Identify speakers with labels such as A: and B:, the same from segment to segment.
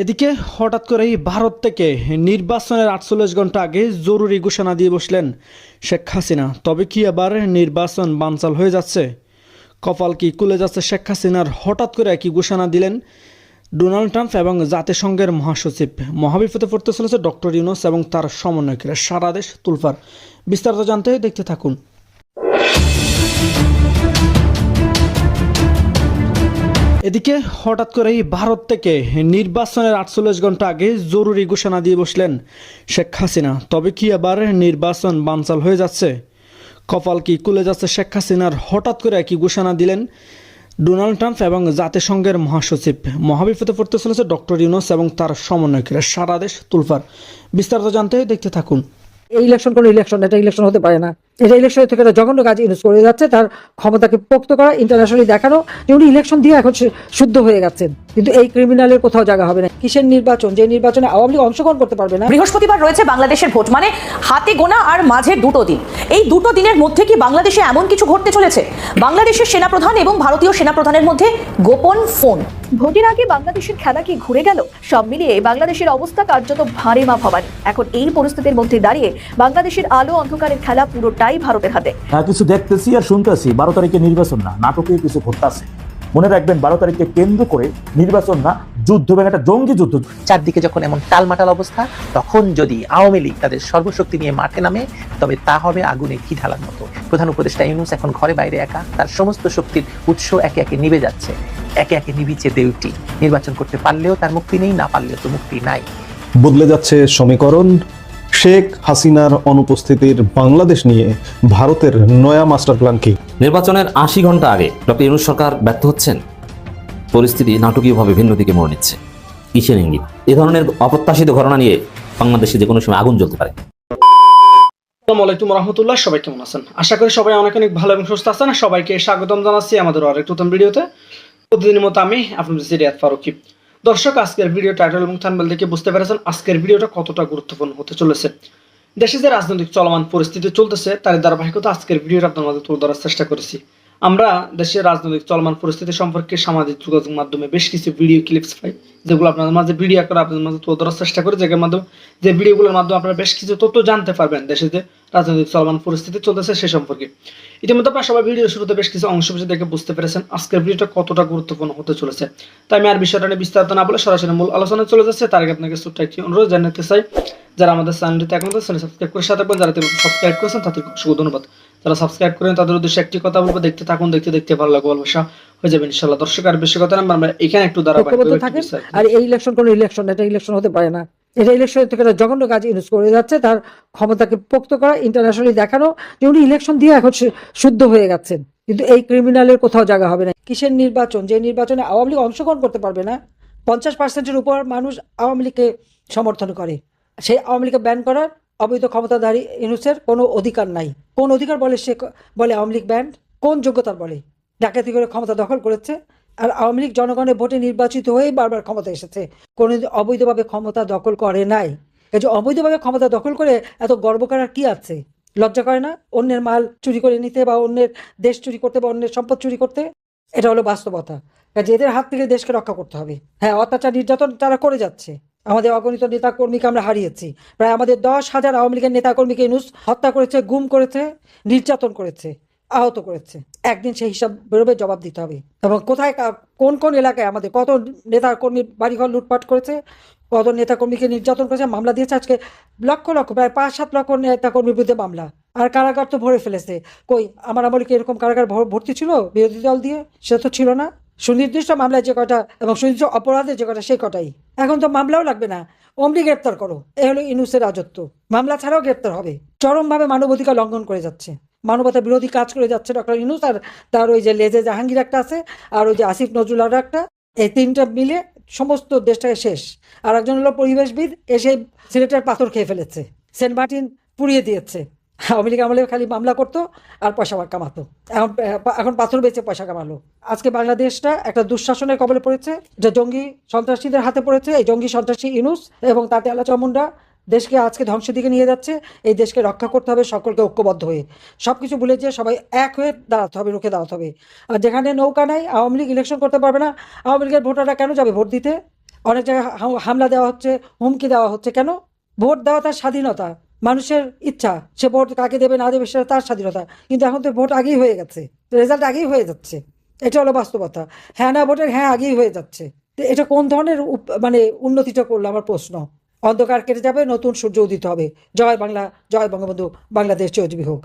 A: এদিকে হঠাৎ করেই ভারত থেকে নির্বাচনের আটচল্লিশ ঘণ্টা আগে জরুরি ঘোষণা দিয়ে বসলেন শেখ হাসিনা। তবে কি আবার নির্বাচন বানচাল হয়ে যাচ্ছে? কপাল কি কুলে যাচ্ছে শেখ হাসিনার? হঠাৎ করে একই ঘোষণা দিলেন ডোনাল্ড ট্রাম্প এবং জাতিসংঘের মহাসচিব। মহাবিপদে পড়তে চলেছে ডক্টর ইউনুস এবং তার সমন্বয়করা। সারা দেশ তুলফার। বিস্তারিত জানতে দেখতে থাকুন। এদিকে হঠাৎ করেই ভারত থেকে নির্বাচনের আটচল্লিশ ঘণ্টা আগে জরুরি ঘোষণা দিয়ে বসলেন শেখ হাসিনা। তবে কি আবার নির্বাচন বানচাল হয়ে যাচ্ছে? কপাল কি কুলে যাচ্ছে শেখ হাসিনার? হঠাৎ করে একই ঘোষণা দিলেন ডোনাল্ড ট্রাম্প এবং জাতিসংঘের মহাসচিব। মহাবিপদে পড়তে চলেছে ডক্টর ইউনুস এবং তার সমন্বয়করা। সারা দেশ তুলফার। বিস্তারিত জানতে দেখতে থাকুন।
B: এই ইলেকশন কোনো ইলেকশন এটা ইলেকশন হতে পারে না। এটা ইলেকশনের থেকে একটা জঘন্য কাজ ইউজ করে যাচ্ছে তার ক্ষমতাকে পোক্ত করা ইন্টারন্যাশনালি দেখানো যে উনি ইলেকশন দিয়ে এখন শুদ্ধ হয়ে গেছেন। কিন্তু এই ক্রিমিনালের কোথাও জায়গা হবে না। কিসের নির্বাচন? যে নির্বাচনে আওয়ামী লীগ অংশগ্রহণ করতে পারবে না।
C: বৃহস্পতিবার রয়েছে বাংলাদেশের ভোট মানে হাতে গোনা আর মাঝে দুটো দিন। এই দুটো দিনের মধ্যে কি বাংলাদেশে এমন কিছু ঘটতে চলেছে? বাংলাদেশের সেনাপ্রধান এবং ভারতীয় সেনাপ্রধানের মধ্যে গোপন ফোন।
D: ভোটের আগে বাংলাদেশের খেলা কি ঘুরে গেল? সব মিলিয়ে বাংলাদেশের অবস্থা কার্যত ভারে মা ভবানী এখন এই পরিস্থিতির মধ্যে দাঁড়িয়ে বাংলাদেশের আলো অন্ধকারের খেলা পুরোটাই ভারতের হাতে।
E: হ্যাঁ কিছু দেখতেছি আর শুনতেছি বারো তারিখে নির্বাচন না নাটকীয় কিছু ঘটতেছে। মনে রাখবেন বারো তারিখকে কেন্দ্র করে নির্বাচন না যুদ্ধ এবং একটা জঙ্গি যুদ্ধ।
F: চারদিকে যখন এমন টালমাটাল অবস্থা তখন যদি আওয়ামী লীগ তাদের সর্বশক্তি নিয়ে মাঠে নামে তবে তা হবে আগুনে ঘি ঢালার মতো। প্রধান উপদেষ্টা ইউনুস এখন ঘরে বাইরে একা তার সমস্ত শক্তির উৎস একে একে নিভে যাচ্ছে। একে একে নিবিছে দেউটি। নির্বাচন করতে পারলেও তার মুক্তি নেই না পারলেও তো মুক্তি নাই।
G: বদলে যাচ্ছে সমীকরণ। শেখ হাসিনার অনুপস্থিতির বাংলাদেশ নিয়ে ভারতের নয়া মাস্টার প্ল্যান কি?
H: নির্বাচনের আশি ঘণ্টা আগে ডক্টর ইউনুস সরকার ব্যর্থ হচ্ছেন। পরিস্থিতি নাটকীয়ভাবে ভিন্ন দিকে মোড় নিচ্ছে। কিসের ইঙ্গিত? এ ধরনের অপ্রত্যাশিত ঘটনা নিয়ে বাংলাদেশে যে কোনো সময় আগুন জ্বলতে পারে।
A: আসসালামু আলাইকুম রহমতুল্লাহ সবাই কেমন আছেন? আশা করি সবাই অনেক অনেক ভালো এবং সুস্থ আছেন। সবাইকে স্বাগতম জানাচ্ছি আমাদের আরেক নতুন ভিডিওতে। প্রতিদিনের মতো আমি আপনাদের সিরিয়াত ফারুকি। দর্শক, আজকের ভিডিও টাইটেল এবং থানবেল দেখে বুঝতে পেরেছেন আজকের ভিডিওটা কতটা গুরুত্বপূর্ণ হতে চলেছে। দেশে যে রাজনৈতিক চলমান পরিস্থিতি চলতেছে তার ধারাবাহিকতা আজকের ভিডিওটা আপনার মাঝে তুলে ধরার চেষ্টা করেছি। আমরা দেশের রাজনৈতিক চলমান পরিস্থিতি সম্পর্কে সামাজিক যোগাযোগ মাধ্যমে বেশ কিছু ভিডিও ক্লিপস পাই, যেগুলো আপনাদের মাঝে ভিডিও করে আপনাদের মাঝে তুলে ধরার চেষ্টা করি, যেগুলোর মাধ্যমে যে ভিডিওগুলোর মাধ্যমে আপনারা বেশ কিছু তথ্য জানতে পারবেন দেশে যে রাজনৈতিক চলমান পরিস্থিতি চলতেছে সে সম্পর্কে। ইতিমধ্যে আপনারা সবাই ভিডিও শুরুতে বেশ কিছু অংশ বিশেষ দেখে বুঝতে পেরেছেন আজকের ভিডিওটা কতটা গুরুত্বপূর্ণ হতে চলেছে। তাই আমি আর বিষয়টা নিয়ে বিস্তারিত না বলে সরাসরি মূল আলোচনায় চলে যাচ্ছে। তার আগে আপনাকে ছোট্ট একটি অনুরোধ জানাতে চাই যারা আমাদের চ্যানেলটিতে এখন চ্যানেল সাবস্ক্রাইব করে সাথে যারা সাবস্ক্রাইব করেছেন তাদেরকে অসংখ্য ধন্যবাদ। যারা সাবস্ক্রাইব করেন তাদের উদ্দেশ্যে একটি কথা বলব দেখতে থাকুন দেখতে দেখতে ভালো লাগবে ভালোবাসা হয়ে যাবে ইনশাল্লাহ দর্শক আর বেশি কথা না আমরা এখানে একটু দাঁড়াবো
B: আর এই ইলেকশন কোনো ইলেকশন এটা ইলেকশন হতে পারে না। এটা ইলেকশনের থেকে একটা জঘন্য কাজ ইউজ করে যাচ্ছে, তার ক্ষমতাকে পোক্ত করা ইন্টারন্যাশনালি দেখানো, যে উনি ইলেকশন দিয়ে এখন শুদ্ধ হয়ে গেছেন। কিন্তু এই ক্রিমিনালের কোথাও জায়গা হবে না। কিসের নির্বাচন? যে নির্বাচনে আওয়ামী লীগ অংশগ্রহণ করতে পারবে না, পঞ্চাশ পার্সেন্টের উপর মানুষ আওয়ামী লীগকে সমর্থন করে। সেই আওয়ামী লীগকে ব্যান করার অবৈধ ক্ষমতাধারী ইউনুসের কোনো অধিকার নাই। কোন অধিকার বলে সে বলে আওয়ামী লীগ ব্যান্ড কোন যোগ্যতার বলে? ডাকাতি করে ক্ষমতা দখল করেছে? আর আওয়ামী লীগ জনগণের ভোটে নির্বাচিত হয়েই বারবার ক্ষমতা এসেছে। কোনো অবৈধভাবে ক্ষমতা দখল করে নাই। যে অবৈধভাবে ক্ষমতা দখল করে এত গর্ব করার কি আছে? লজ্জা করে না? অন্যের মাল চুরি করে নিতে বা অন্যের দেশ চুরি করতে বা অন্যের সম্পদ চুরি করতে? এটা হলো বাস্তবতা। কাজে এদের হাত থেকে দেশকে রক্ষা করতে হবে। হ্যাঁ অত্যাচার নির্যাতন তারা করে যাচ্ছে। আমাদের অগণিত নেতা কর্মীকে আমরা হারিয়েছি। প্রায় আমাদের দশ হাজার আওয়ামী লীগের নেতা কর্মীকে ইনুস হত্যা করেছে, গুম করেছে, নির্যাতন করেছে। আহত করেছে। একদিন সেই হিসাব বেরোবে, জবাব দিতে হবে। এবং কোথায় কোন কোন এলাকায় আমাদের কত নেতা কর্মীর বাড়িঘর লুটপাট করেছে, কত নেতা কর্মীকে নির্যাতন করেছে, মামলা দিয়েছে। আজকে লক্ষ লক্ষ, প্রায় পাঁচ, সাত লক্ষ নেতা কর্মীর বিরুদ্ধে মামলা। আর কারাগার তো ভরে ফেলেছে। কই, আমার আমলে কি এরকম কারাগার ভর্তি ছিল বিরোধী দল দিয়ে? সেটা তো ছিল না। সুনির্দিষ্ট মামলায় যে কটা এবং সুনির্দিষ্ট অপরাধে যে কটা, সেই কটাই। এখন তো মামলাও লাগবে না। অমনি গ্রেপ্তার করো। এ হলো ইনুসের রাজত্ব। মামলা ছাড়াও গ্রেপ্তার হবে। চরমভাবে মানবাধিকার লঙ্ঘন করে যাচ্ছে। মানবতা বিরোধী কাজ করে যাচ্ছে ডক্টর ইনুস আর তার ওই যে লেজে জাহাঙ্গীর একটা আছে, আর ওই যে আসিফ নজরুল আরও একটা। এই তিনটা মিলে সমস্ত দেশটাকে শেষ। আর একজন হলো পরিবেশবিদ এসে সিলেটের পাথর খেয়ে ফেলেছে। সেন্ট মার্টিন পুড়িয়ে দিয়েছে। আওয়ামী লীগ আমলে খালি মামলা করতো আর পয়সা কামাতো। এখন এখন পাথর বেচে পয়সা কামালো। আজকে বাংলাদেশটা একটা দুঃশাসনের কবলে পড়েছে। যে জঙ্গি সন্ত্রাসীদের হাতে পড়েছে, এই জঙ্গি সন্ত্রাসী ইনুস এবং তাতে আলা চমুন্ডা দেশকে আজকে ধ্বংসের দিকে নিয়ে যাচ্ছে, এই দেশকে রক্ষা করতে হবে সকলকে ঐক্যবদ্ধ হয়ে। সব কিছু ভুলে যে সবাই এক হয়ে দাঁড়াতে হবে, রুখে দাঁড়াতে হবে। আর যেখানে নৌকা নাই, আওয়ামী লীগ ইলেকশন করতে পারবে না। আওয়ামী লীগের ভোটাররা কেন যাবে ভোট দিতে? অনেক জায়গায় হামলা দেওয়া হচ্ছে, হুমকি দেওয়া হচ্ছে। কেন? ভোট দেওয়া তার স্বাধীনতা, মানুষের ইচ্ছা। সে ভোট কাকে দেবে, না দেবে, সেটা তার স্বাধীনতা। কিন্তু এখন তো ভোট আগেই হয়ে গেছে রেজাল্ট আগেই হয়ে যাচ্ছে। এটা হলো বাস্তবতা। হ্যাঁ না, ভোটের হ্যাঁ আগেই হয়ে যাচ্ছে। এটা কোন ধরনের মানে উন্নতিটা করল আমার প্রশ্ন? অন্ধকার কেটে যাবে নতুন সূর্য উদিত হবে। জয় বাংলা জয় বঙ্গবন্ধু বাংলাদেশ চৌধুরী হোক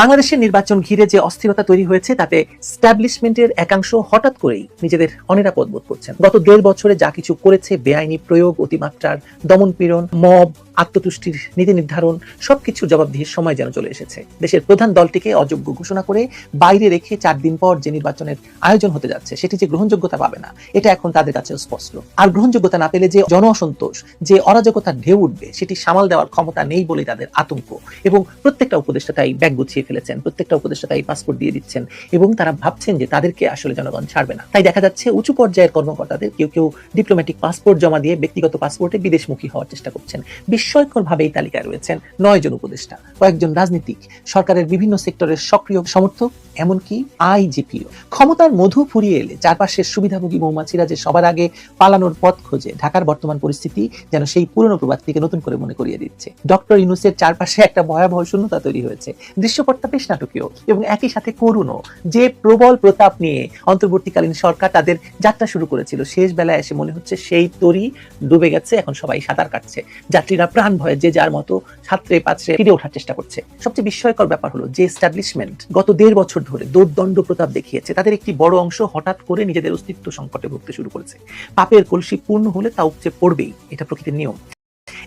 F: বাংলাদেশের নির্বাচন ঘিরে যে অস্থিরতা তৈরি হয়েছে, তাতে স্ট্যাবলিশমেন্টের একাংশ হঠাৎ করেই নিজেদের অনিরাপদ বোধ করছেন। গত দেড় বছরে যা কিছু করেছে, বেআইনি প্রয়োগ, অতিমাত্রার দমন পীড়ন মব, আত্মতুষ্টির নীতি নির্ধারণ সবকিছুর জবাবদিহির সময় যেন চলে এসেছে। দেশের প্রধান দলটিকে অযোগ্য ঘোষণা করে বাইরে রেখে চার দিন পর যে নির্বাচনের আয়োজন হতে যাচ্ছে, সেটি যে গ্রহণযোগ্যতা পাবে না, এটা এখন তাদের কাছে স্পষ্ট। আর গ্রহণযোগ্যতা না পেলে যে জন অসন্তোষ যে অরাজকতার ঢেউ উঠবে, সেটি সামাল দেওয়ার ক্ষমতা নেই বলে তাদের আতঙ্ক। এবং প্রত্যেকটা উপদেষ্টা তাই ব্যাগ গুছিয়ে ফেলেছেন। প্রত্যেকটা উপদেষ্টা তাই পাসপোর্ট দিয়ে দিচ্ছেন এবং তারা ভাবছেন যে তাদেরকে আসলে জনগণ ছাড়বে না। তাই দেখা যাচ্ছে উঁচু পর্যায়ের কর্মকর্তাদের কেউ কেউ ডিপ্লোম্যাটিক পাসপোর্ট জমা দিয়ে ব্যক্তিগত পাসপোর্টে বিদেশমুখী হওয়ার চেষ্টা করছেন। বিস্ময়করভাবে এই তালিকায় রয়েছেন নয় জন উপদেষ্টা, কয়েকজন রাজনীতিক, সরকারের বিভিন্ন সেক্টরের সক্রিয় সমর্থক, এমনকি আইজিপিও ক্ষমতার মধু ফুরিয়ে এলে চারপাশের সুবিধাভোগী মৌমাছিরা যে সবার আগে পালানোর পথ খোঁজে, ঢাকার বর্তমান পরিস্থিতি যেন সেই পুরনো প্রবাদটিকে নতুন করে মনে করিয়ে দিচ্ছে। ডক্টর ইউনুসের চারপাশে একটা ভয়াবহ শূন্যতা তৈরি হয়েছে। দৃশ্যপটটা বেশ নাটকীয় এবং একই সাথে করুণও। যে প্রবল প্রতাপ নিয়ে অন্তর্বর্তীকালীন সরকার তাদের যাত্রা শুরু করেছিল, শেষ বেলায় এসে মনে হচ্ছে সেই তরি ডুবে গেছে, এখন সবাই সাঁতার কাটছে। যাত্রীরা প্রাণ ভয়ে যে যার মতো ছাত্রে পাত্রে ফিরে ওঠার চেষ্টা করছে। সবচেয়ে বিস্ময়কর ব্যাপার হলো, যে এস্টাবলিশমেন্ট গত দেড় বছর ধরে দৌর্দণ্ড প্রতাপ দেখিয়েছে, তাদের একটি বড় অংশ হঠাৎ করে নিজেদের অস্তিত্ব সংকটে ভুগতে শুরু করেছে। পাপের কলসি পূর্ণ হলে তা উপচে পড়বেই, এটা প্রকৃতির নিয়ম।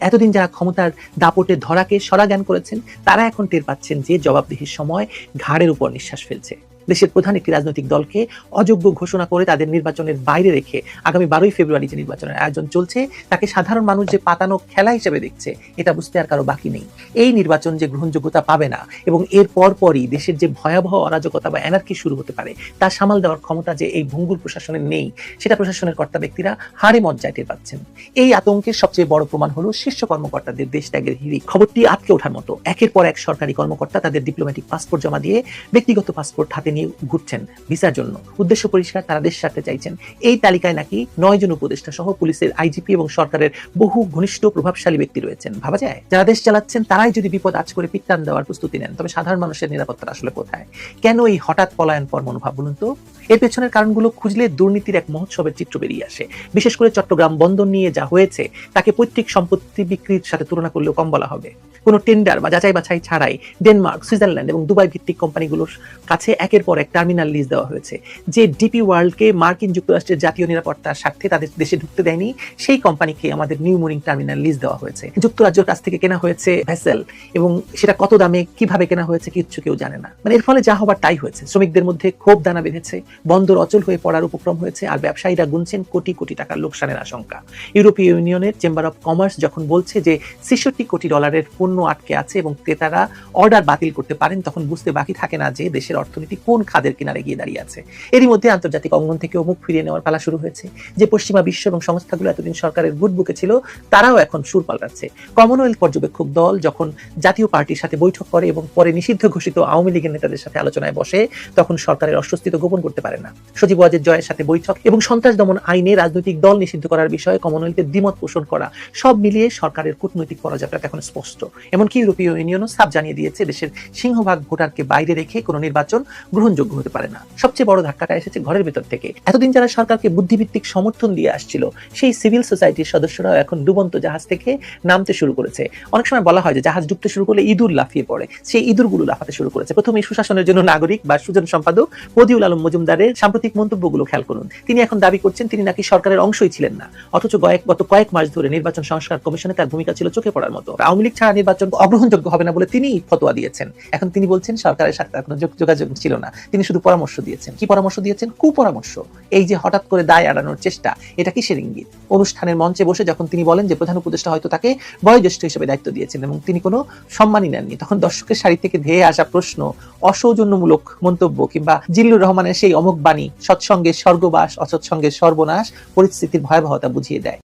F: এতদিন যারা ক্ষমতার দাপটে ধরাকে সরা জ্ঞান করেছেন, তারা এখন টের পাচ্ছেন যে জবাবদিহির সময় ঘাড়ের উপর নিঃশ্বাস ফেলছে। দেশের প্রধান একটি রাজনৈতিক দলকে অযোগ্য ঘোষণা করে তাদের নির্বাচনের বাইরে রেখে আগামী বারোই ফেব্রুয়ারি যে নির্বাচনের আয়োজন চলছে, তাকে সাধারণ মানুষ যে পাতানো খেলা হিসেবে দেখছে, এটা বুঝতে আর কারও বাকি নেই। এই নির্বাচন যে গ্রহণযোগ্যতা পাবে না এবং এর পরপরই দেশের যে ভয়াবহ অরাজকতা বা এনার্কি শুরু হতে পারে, তা সামাল দেওয়ার ক্ষমতা যে এই ভঙ্গুর প্রশাসনের নেই, সেটা প্রশাসনের কর্তা ব্যক্তিরা হাড়ে মজ্জায় টের পাচ্ছেন। এই আতঙ্কের সবচেয়ে বড় প্রমাণ হলো শীর্ষ কর্মকর্তাদের দেশ ত্যাগের হিড়িক। খবরটি আটকে ওঠার মতো। একের পর এক সরকারি কর্মকর্তা তাদের ডিপ্লোম্যাটিক পাসপোর্ট জমা দিয়ে ব্যক্তিগত পাসপোর্ট হাতে নিয়ে ঘুরছেন ভিসার জন্য। উদ্দেশ্য পরিষ্কার, তারা দেশ ছাড়তে চাইছেন। এই তালিকায় নাকি নয় জন উপদেষ্টা সহ পুলিশের আইজিপি এবং সরকারের বহু ঘনিষ্ঠ প্রভাবশালী ব্যক্তি রয়েছেন। ভাবা যায়? যারা দেশ চালাচ্ছেন, তারাই যদি বিপদ আজ করে পিত্তান দেওয়ার প্রস্তুতি নেন, তবে সাধারণ মানুষের নিরাপত্তা আসলে কোথায়? কেন এই হঠাৎ পলায়ন পর মনোভাব বলুন তো? এর পেছনের কারণগুলো খুঁজলে দুর্নীতির এক মহোৎসবের চিত্র বেরিয়ে আসে। বিশেষ করে চট্টগ্রাম বন্দর নিয়ে যা হয়েছে, তাকে পৈতৃক সম্পত্তি বিক্রির সাথে তুলনা করলেও কম বলা হবে। কোনো টেন্ডার বা যাচাই বাছাই ছাড়াই ডেনমার্ক, সুইজারল্যান্ড এবং দুবাই ভিত্তিক কোম্পানিগুলোর কাছে একের পর এক টার্মিনাল লিজ দেওয়া হয়েছে। যে ডিপি ওয়ার্ল্ডকে মার্কিন যুক্তরাষ্ট্রের জাতীয় নিরাপত্তার স্বার্থে তাদের দেশে ঢুকতে দেয়নি, সেই কোম্পানিকে আমাদের নিউ মোরিং টার্মিনাল লিজ দেওয়া হয়েছে। যুক্তরাজ্যের কাছ থেকে কেনা হয়েছে ভেসেল এবং সেটা কত দামে, কীভাবে কেনা হয়েছে কিচ্ছু কেউ জানে না। মানে এর ফলে যা হবার তাই হয়েছে। শ্রমিকদের মধ্যে ক্ষোভ দানা বেঁধেছে, বন্দর অচল হয়ে পড়ার উপক্রম হয়েছে, আর ব্যবসায়ীরা গুনছেন কোটি কোটি টাকার লোকসানের আশঙ্কা। ইউরোপীয় ইউনিয়নের চেম্বার অফ কমার্স যখন বলছে যে ছেষট্টি কোটি ডলারের পণ্য আটকে আছে এবং ক্রেতারা অর্ডার বাতিল করতে পারেন, তখন বুঝতে বাকি থাকে না যে দেশের অর্থনীতি কোন খাদের কিনারে গিয়ে দাঁড়িয়ে আছে? এরই মধ্যে আন্তর্জাতিক অঙ্গন থেকেও মুখ ফিরিয়ে নেওয়ার পালা শুরু হয়েছে। যে পশ্চিমা বিশ্ব এবং সংস্থাগুলো এতদিন সরকারের গুড বুকে ছিল, তারাও এখন সুর পাল্টাচ্ছে। কমনওয়েলথ পর্যবেক্ষক দল যখন জাতীয় পার্টির সাথে বৈঠক করে এবং পরে নিষিদ্ধ ঘোষিত আওয়ামী লীগের নেতাদের সাথে আলোচনায় বসে, তখন সরকারের অস্বস্তিত্ব গোপন করতে পারে না। সজীব ওয়াজেদ জয়ের সাথে বৈঠক এবং সন্ত্রাস দমন আইনে রাজনৈতিক দল নিষিদ্ধ করার বিষয়ে কমনওয়েলথের দ্বিমত পোষণ করা, সব মিলিয়ে সরকারের কূটনৈতিক পরাজয়টা এখন স্পষ্ট। এমনকি ইউরোপীয় ইউনিয়নও সাব জানিয়ে দিয়েছে, দেশের সিংহভাগ ভোটারকে বাইরে রেখে কোনো নির্বাচন গ্রহণযোগ্য হতে পারে না। সবচেয়ে বড় ধাক্কাটা এসেছে ঘরের ভেতর থেকে। এতদিন যারা সরকারকে বুদ্ধিভিত্তিক সমর্থন দিয়ে আসছিল, সেই সিভিল সোসাইটির সদস্যরাও এখন ডুবন্ত জাহাজ থেকে নামতে শুরু করেছে। অনেক সময় বলা হয় যে জাহাজ ডুবতে শুরু করলে ইঁদুর লাফিয়ে পড়ে। সেই ইঁদুরগুলো লাফাতে শুরু করেছে। প্রথমে সুশাসনের জন্য নাগরিক বা সুজন সম্পাদক মদিউল আলম মজুমদারের সাম্প্রতিক মন্তব্যগুলো খেয়াল করুন। তিনি এখন দাবি করছেন তিনি নাকি সরকারের অংশই ছিলেন না। অথচ কয়েক গত কয়েক মাস ধরে নির্বাচন সংস্কার কমিশনে তার ভূমিকা ছিল চোখে পড়ার মতো। আওয়ামী লীগ ছাড়া নির্বাচন অগ্রহণযোগ্য হবে না বলে তিনি ফতোয়া দিয়েছেন। এখন তিনি বলছেন, সরকারের সাথে কোনো যোগাযোগ ছিল না। তিনি শুধু পরামর্শ দিয়েছেন। কি পরামর্শ দিয়েছেন? কুপরামর্শ। এই যে হঠাৎ করে দায় এড়ানোর চেষ্টা, এটা কিসের ইঙ্গিত? অনুষ্ঠানের মঞ্চে বসে যখন তিনি বলেন যে প্রধান উপদেষ্টা হয়তো তাকে বয়োজ্যেষ্ঠ হিসেবে দায়িত্ব দিয়েছেন এবং তিনি কোনো সম্মানই নেননি, তখন দর্শকের সারি থেকে ধেয়ে আসা প্রশ্ন, অসৌজন্যমূলক মন্তব্য কিংবা জিল্লুর রহমানের সেই অমুক বাণী সৎসঙ্গে স্বর্গবাস অসৎসঙ্গে সর্বনাশ, পরিস্থিতির ভয়াবহতা বুঝিয়ে দেয়।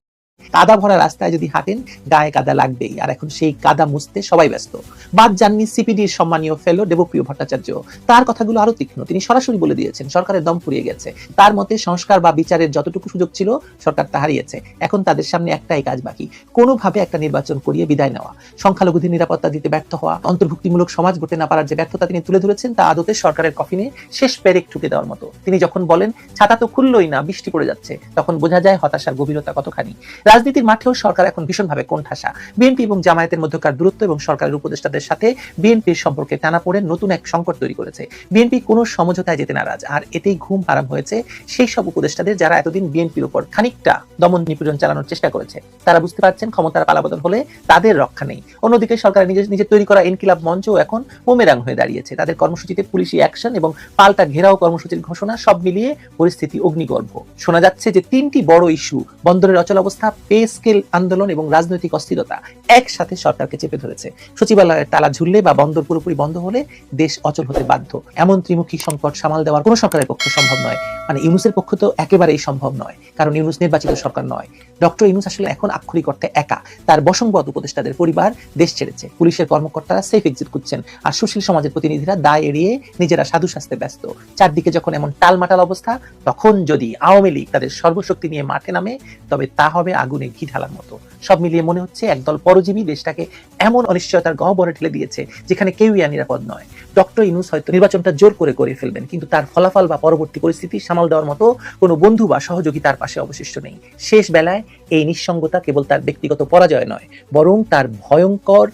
F: কাদা ভরা রাস্তায় যদি হাঁটেন, গায়ে কাদা লাগবেই। আর এখন সেই কাদা মুছতে সবাই ব্যস্ত। বাদ যাননি সিপিডির সম্মানীয় ফেলো দেবপ্রিয় ভট্টাচার্য। তার কথাগুলো আরও তীক্ষ্ণ। তিনি সরাসরি বলে দিয়েছেন, সরকারের দম ফুরিয়ে গেছে। তার মতে সংস্কার বা বিচারের যতটুকু সুযোগ ছিল, সরকার তা হারিয়েছে। এখন তাদের সামনে একটাই কাজ বাকি, কোনোভাবে একটা নির্বাচন করিয়ে বিদায় নেওয়া। সংখ্যালঘুদের নিরাপত্তা দিতে ব্যর্থ হওয়া, অন্তর্ভুক্তিমূলক সমাজ গড়তে না পারার যে ব্যর্থতা তিনি তুলে ধরেছেন, তা আদতে সরকারের কফিনে শেষ পেরেক ঠুকে দেওয়ার মতো। তিনি যখন বলেন, ছাতা তো খুললই না, বৃষ্টি পড়ে যাচ্ছে, তখন বোঝা যায় হতাশার গভীরতা কতখানি। রাজনীতির মাঠেও সরকার এখন ভীষণভাবে কোণঠাসা। বিএনপি এবং জামায়াতের মধ্যকার দূরত্ব এবং সরকারের উপদেষ্টাদের সাথে বিএনপির সম্পর্কে টানা পড়ে নতুন এক সংকট তৈরি করেছে। বিএনপি কোনো সমঝোতায় যেতে নারাজ, আর এতেই ঘুম হারাম হয়েছে সেই সব উপদেষ্টাদের যারা এতদিন বিএনপির উপর খানিকটা দমন নিপীড়ন চালানোর চেষ্টা করেছে। তারা বুঝতে পারছেন ক্ষমতার পালাবদল হলে তাদের রক্ষা নেই। অন্যদিকে সরকার নিজের নিজের তৈরি করা ইনকিলাব মঞ্চ এখন বুমেরাং হয়ে দাঁড়িয়েছে। তাদের কর্মসূচিতে পুলিশি অ্যাকশন এবং পাল্টা ঘেরাও কর্মসূচির ঘোষণা সব মিলিয়ে পরিস্থিতি অগ্নিগর্ভ। শোনা যাচ্ছে যে তিনটি বড় ইস্যু, বন্দরের অচল অবস্থা পে স্কেল আন্দোলন এবং রাজনৈতিক অস্থিরতা একসাথে সরকারকে চেপে ধরেছে। সচিবালয়ের তালা ঝুললে বা বন্দর পুরোপুরি বন্ধ হলে দেশ অচল হতে বাধ্য। এমন ত্রিমুখী সংকট সামাল দেওয়ার কোনো সরকারের পক্ষে সম্ভব নয়। মানে ইউনুসের পক্ষ তো একেবারেই সম্ভব নয়, কারণ ইউনুস নির্বাচিত সরকার নয়। ডক্টর ইউনুস আসলে এখন আক্ষরিক অর্থে একা। তার বসংবদ উপদেষ্টাদের পরিবার দেশ ছেড়েছে। পুলিশের কর্মকর্তারা সেফ এক্সিট করছেন আর সুশীল সমাজের প্রতিনিধিরা দায় এড়িয়ে নিজেরা সাধু শাস্তে ব্যস্ত। চারদিকে যখন এমন টালমাটাল অবস্থা, তখন যদি আওয়ামী লীগ তাদের সর্বশক্তি নিয়ে মাঠে নামে, তবে তা হবে আগুনে ঘি ঢালার মতো। সব মিলিয়ে মনে হচ্ছে একদল পরজীবী দেশটাকে এমন অনিশ্চয়তার গহ্বরে ঠেলে দিয়েছে যেখানে কেউই আর নিরাপদ নয়। ডক্টর ইনুস হয়তো নির্বাচনটা জোর করে করে ফেলবেন, কিন্তু তার ফলাফল বা পরবর্তী পরিস্থিতি সামাল দেওয়ার মতো কোনো বন্ধু বা সহযোগী তার পাশে অবশিষ্ট নেই। শেষ বেলায় এই নিঃসঙ্গতা কেবল তার ব্যক্তিগত পরাজয় নয়, বরং তার ভয়ঙ্কর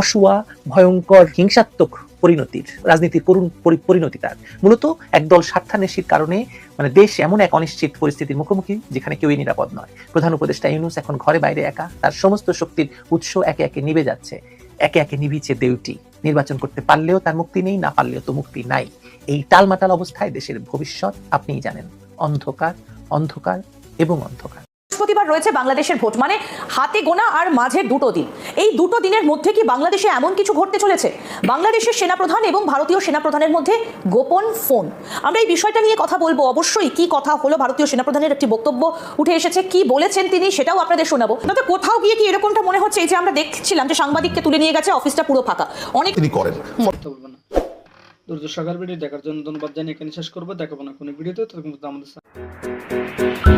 F: অসুয়া, ভয়ঙ্কর হিংসাত্মক পরিণতির, রাজনীতির করুণ পরি- পরিণতি তার। মূলত একদল স্বার্থান্বেষীর কারণে মানে দেশ এমন এক অনিশ্চিত পরিস্থিতির মুখোমুখি যেখানে কেউই নিরাপদ নয়। প্রধান উপদেষ্টা ইউনুস এখন ঘরে বাইরে একা, তার সমস্ত শক্তির উৎস একে একে নিভে যাচ্ছে। একে একে নিভিছে দেউটি। নির্বাচন করতে পারলেও তার মুক্তি নেই, না পারলেও তো মুক্তি নাই। এই টালমাটাল অবস্থায় দেশের ভবিষ্যৎ আপনিই জানেন। অন্ধকার অন্ধকার এবং অন্ধকার।
C: বৃহস্পতিবার রয়েছে বাংলাদেশের ভোট মানে হাতে গোনা আর মাঝের দুটো দিন। এই দুটো দিনের মধ্যে কি বাংলাদেশে এমন কিছু ঘটতে চলেছে? বাংলাদেশের সেনাপ্রধান এবং ভারতীয় সেনাপ্রধানের মধ্যে গোপন ফোন। আমরা এই বিষয়টা নিয়ে কথা বলব। অবশ্যই কি কথা হলো ভারতীয় সেনাপ্রধানের একটি বক্তব্য উঠে এসেছে কি বলেছেন তিনি সেটাও আপনাদের শোনাবো। তবে কোথাও গিয়ে কি এরকমটা মনে হচ্ছে? এই যে আমরা দেখছিলাম যে সাংবাদিককে তুলে নিয়ে গেছে অফিসটা পুরো ফাঁকা। অনেক
I: তিনি করেন।
A: বলবেন সকাল ভিডিও দেখার জন্য ধন্যবাদ জানিয়ে এখানে শেষ করব। দেখাবো না কোনো ভিডিওতে। পর্যন্ত আমাদের সাথে